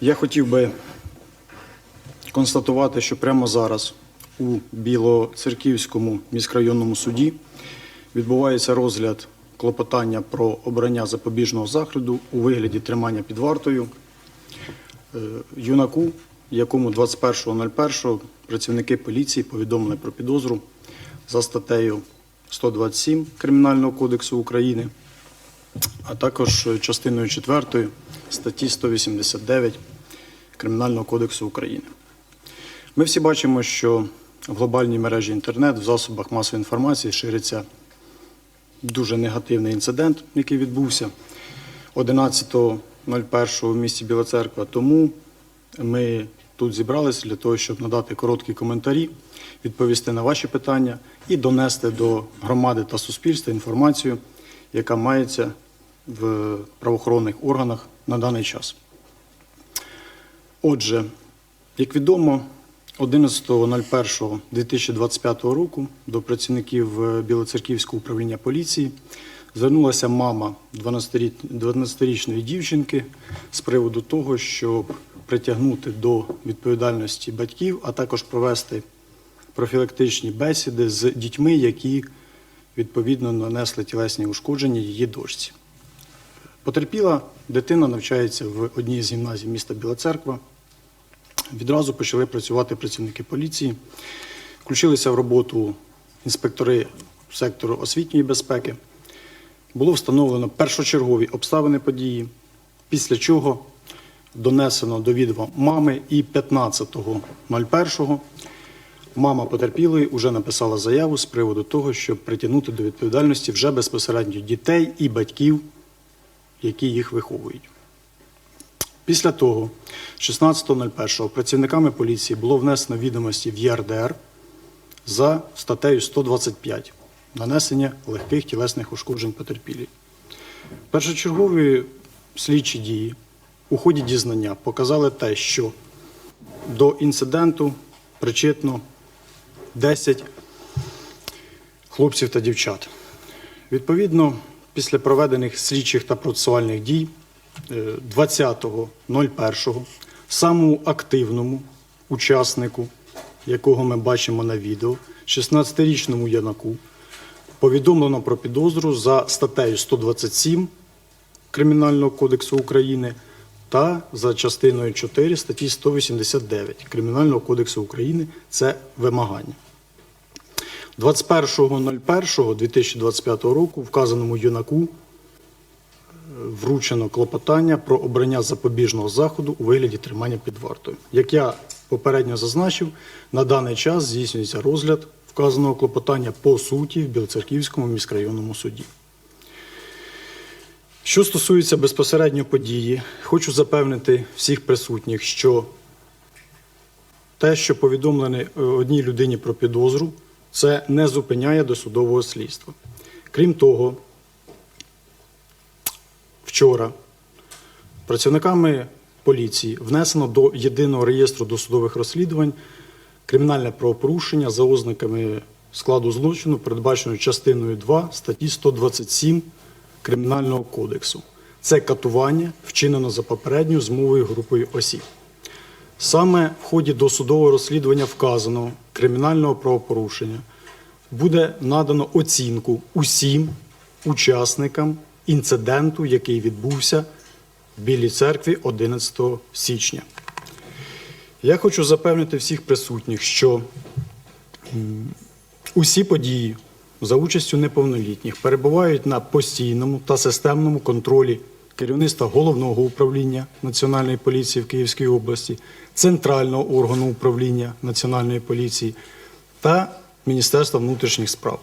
Я хотів би констатувати, що прямо зараз у Білоцерківському міськрайонному суді відбувається розгляд клопотання про обрання запобіжного заходу у вигляді тримання під вартою е, юнаку, якому 21.01 працівники поліції повідомили про підозру за статтею 127 Кримінального кодексу України, а також частиною 4 статті 189 Кримінального кодексу України. Ми всі бачимо, що в глобальній мережі інтернет, в засобах масової інформації шириться дуже негативний інцидент, який відбувся 11.01 в місті Біла Церква. Тому ми тут зібралися для того, щоб надати короткі коментарі, відповісти на ваші питання і донести до громади та суспільства інформацію, яка мається в правоохоронних органах на даний час. Отже, як відомо, 11.01.2025 року до працівників е, Білоцерківського управління поліції звернулася мама 12-річної дівчинки з приводу того, щоб притягнути до відповідальності батьків, а також провести профілактичні бесіди з дітьми, які відповідно нанесли тілесні ушкодження її дочці. Потерпіла дитина навчається в одній з гімназій міста Біла Церква. Відразу почали працювати працівники поліції, включилися в роботу інспектори сектору освітньої безпеки. Було встановлено першочергові обставини події, після чого донесено до відома мами і 15.01 мама потерпілої вже написала заяву з приводу того, щоб притягнути до відповідальності вже безпосередньо дітей і батьків, які їх виховують. Після того, 16.01 працівниками поліції було внесено відомості в ЄРДР за статтею 125 нанесення легких тілесних ушкоджень потерпілій. Першочергові слідчі дії у ході дізнання показали те, що до інциденту причетно 10 хлопців та дівчат. Відповідно, після проведених слідчих та процесуальних дій е, 20.01 самому активному учаснику, якого ми бачимо на відео, 16-річному Янаку, повідомлено про підозру за статтею 127 Кримінального кодексу України та за частиною 4 статті 189 Кримінального кодексу України це вимагання. 21.01.2025 року вказаному юнаку е, вручено клопотання про обрання запобіжного заходу у вигляді тримання під вартою. Як я попередньо зазначив, на даний час здійснюється розгляд вказаного клопотання по суті в Білоцерківському міськрайонному суді. Що стосується безпосередньо події, хочу запевнити всіх присутніх, що те, що повідомлено е, одній людині про підозру, це не зупиняє досудового слідства. Крім того, вчора працівниками поліції внесено до єдиного реєстру досудових розслідувань кримінальне правопорушення за ознаками складу злочину, передбаченого частиною 2 статті 127 Кримінального кодексу. Це катування вчинено за попередньою змовою групою осіб. Саме в ході досудового розслідування вказаного кримінального правопорушення буде надано оцінку усім учасникам інциденту, який відбувся в Білій церкві 11 січня. Я хочу запевнити всіх присутніх, що усі події за участю неповнолітніх перебувають на постійному та системному контролі керівництва головного управління Національної поліції в Київській області, центрального органу управління Національної поліції та Міністерства внутрішніх справ.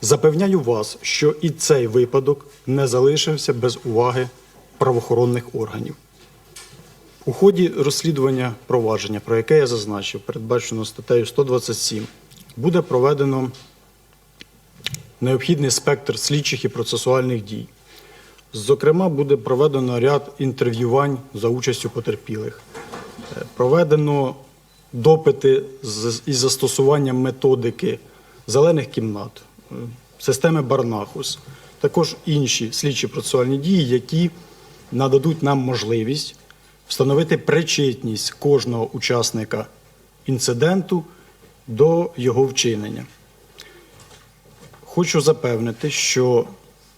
Запевняю вас, що і цей випадок не залишився без уваги правоохоронних органів. У ході розслідування провадження, про яке я зазначив, передбачено статтею 127, буде проведено необхідний спектр слідчих і процесуальних дій. Зокрема, буде проведено ряд інтерв'ювань за участю потерпілих. Е, Проведено допити із застосуванням методики зелених кімнат, е, системи Барнахус, також інші слідчі процесуальні дії, які нададуть нам можливість встановити причетність кожного учасника інциденту до його вчинення. Хочу запевнити, що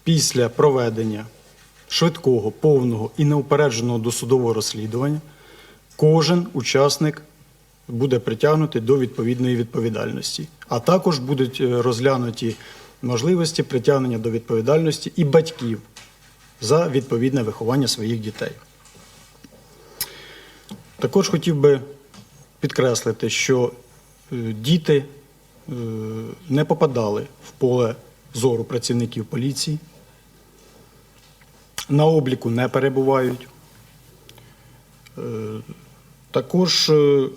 після проведення швидкого, повного і неупередженого досудового розслідування кожен учасник буде притягнутий до відповідної відповідальності, а також будуть е, розглянуті можливості притягнення до відповідальності і батьків за відповідне виховання своїх дітей. Також хотів би підкреслити, що е, діти е, не попадали в поле зору працівників поліції, на обліку не перебувають. Е, Також е,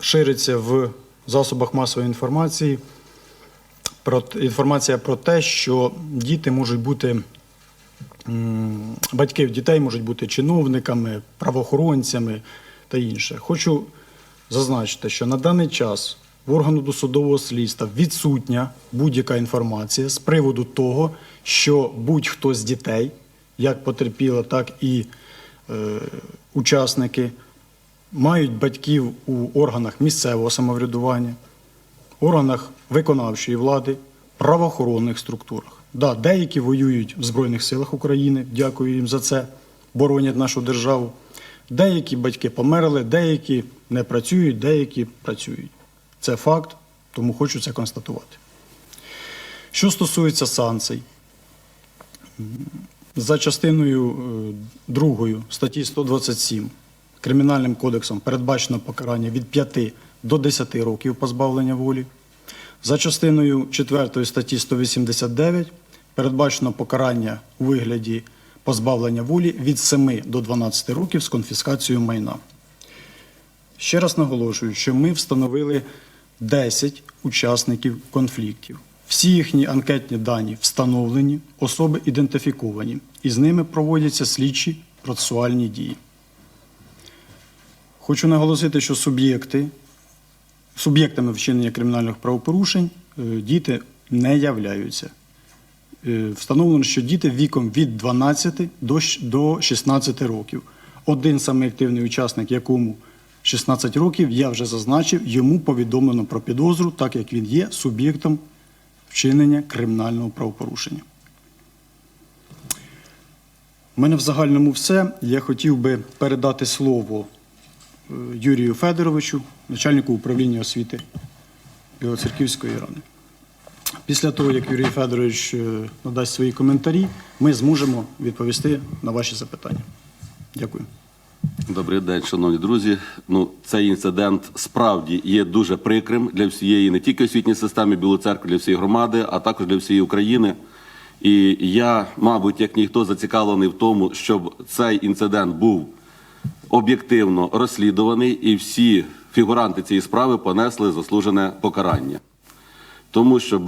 шириться в засобах масової інформації інформація про те, що діти можуть бути, м, батьки дітей можуть бути чиновниками, правоохоронцями та інше. Хочу зазначити, що на даний час в органу досудового слідства відсутня будь-яка інформація з приводу того, що будь-хто з дітей, як потерпіла, так і е, учасники, мають батьків у органах місцевого самоврядування, органах виконавчої влади, правоохоронних структурах. Да, деякі воюють в Збройних силах України, дякую їм за це, боронять нашу державу. Деякі батьки померли, деякі не працюють, деякі працюють. Це факт, тому хочу це констатувати. Що стосується санкцій, за частиною 2 статті 127 Кримінальним кодексом передбачено покарання від 5 до 10 років позбавлення волі. За частиною 4 статті 189 передбачено покарання у вигляді позбавлення волі від 7 до 12 років з конфіскацією майна. Ще раз наголошую, що ми встановили 10 учасників конфліктів. Всі їхні анкетні дані встановлені, особи ідентифіковані, і з ними проводяться слідчі процесуальні дії. Хочу наголосити, що суб'єкти, суб'єктами вчинення кримінальних правопорушень е, діти не являються. Е, Встановлено, що діти віком від 12 до 16 років. Один самий активний учасник, якому 16 років, я вже зазначив, йому повідомлено про підозру, так як він є суб'єктом вчинення кримінального правопорушення. У мене в загальному все. Я хотів би передати слово е, Юрію Федоровичу, начальнику управління освіти Білоцерківської ради. Після того, як Юрій Федорович е, надасть свої коментарі, ми зможемо відповісти на ваші запитання. Дякую. Добрий день, шановні друзі. Ну, цей інцидент справді є дуже прикрим для всієї не тільки освітньої системи Білої церкви, для всієї громади, а також для всієї України. І я, мабуть, як ніхто зацікавлений в тому, щоб цей інцидент був об'єктивно розслідуваний, і всі фігуранти цієї справи понесли заслужене покарання. Тому що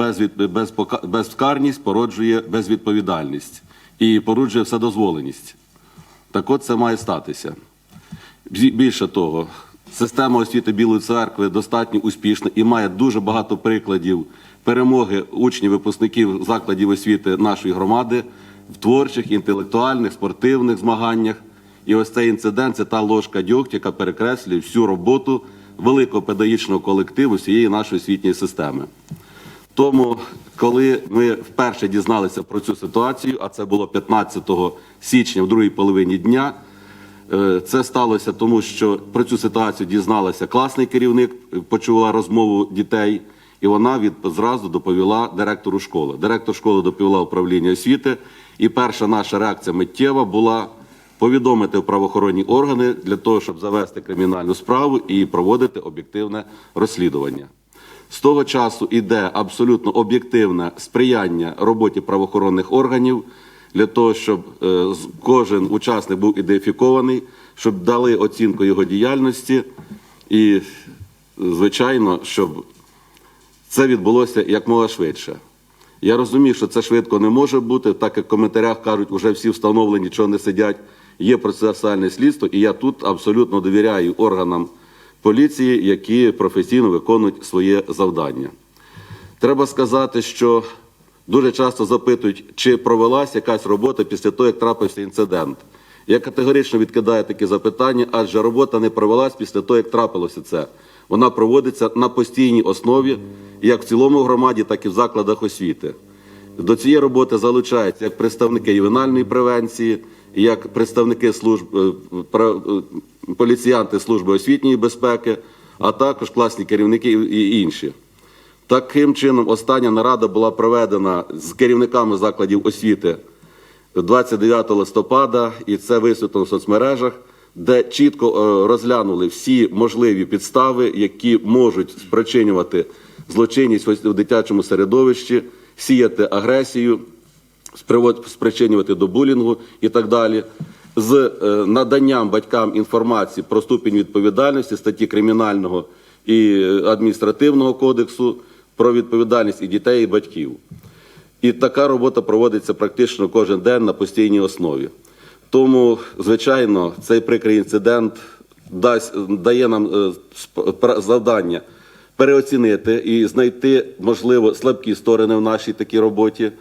безкарність породжує безвідповідальність і породжує вседозволеність. Так от це має статися. Бі- Більше того, система освіти Білої церкви достатньо успішна і має дуже багато прикладів перемоги учнів, випускників закладів освіти нашої громади в творчих, інтелектуальних, спортивних змаганнях. І ось цей інцидент це та ложка дьогтю, яка перекреслює всю роботу великого педагогічного колективу всієї нашої освітньої системи. Тому, коли ми вперше дізналися про цю ситуацію, а це було 15 січня в другій половині дня, це сталося тому, що про цю ситуацію дізналася класний керівник, е, почула розмову дітей, і вона від зразу доповіла директору школи. Директор школи доповіла управління освіти, і перша наша реакція миттєва була повідомити в правоохоронні органи для того, щоб завести кримінальну справу і проводити об'єктивне розслідування. З того часу йде абсолютно об'єктивне сприяння роботі правоохоронних органів для того, щоб е, кожен учасник був ідентифікований, щоб дали оцінку його діяльності, і, звичайно, щоб це відбулося якмога швидше. Я розумію, що це швидко не може бути, так як в коментарях кажуть, вже всі встановлені, чого не сидять. Є процесуальне слідство, і я тут абсолютно довіряю органам поліції, які професійно виконують своє завдання. Треба сказати, що дуже часто запитують, чи провелася якась робота після того, як трапився інцидент. Я категорично відкидаю такі запитання, адже робота не провелась після того, як трапилося це. Вона проводиться на постійній основі, як в цілому громаді, так і в закладах освіти. До цієї роботи залучаються як представники ювенальної превенції, як представники служб е, е, поліціянти служби освітньої безпеки, а також класні керівники і інші. Таким чином, остання нарада була проведена з керівниками закладів освіти 29 листопада, і це висвітлено в соцмережах, де чітко е, розглянули всі можливі підстави, які можуть спричинювати злочинність в дитячому середовищі, сіяти агресію, спричинювати до булінгу і так далі. З е, наданням батькам інформації про ступінь відповідальності статті кримінального і е, адміністративного кодексу про відповідальність і дітей, і батьків. І така робота проводиться практично кожен день на постійній основі. Тому, звичайно, цей прикрий інцидент дає нам е, завдання переоцінити і знайти, можливо, слабкі сторони в нашій такій роботі.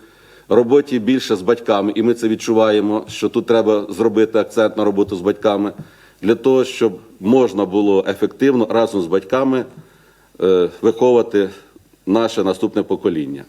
Роботі більше з батьками, і ми це відчуваємо, що тут треба зробити акцент на роботу з батьками для того, щоб можна було ефективно разом з батьками е, виховувати наше наступне покоління.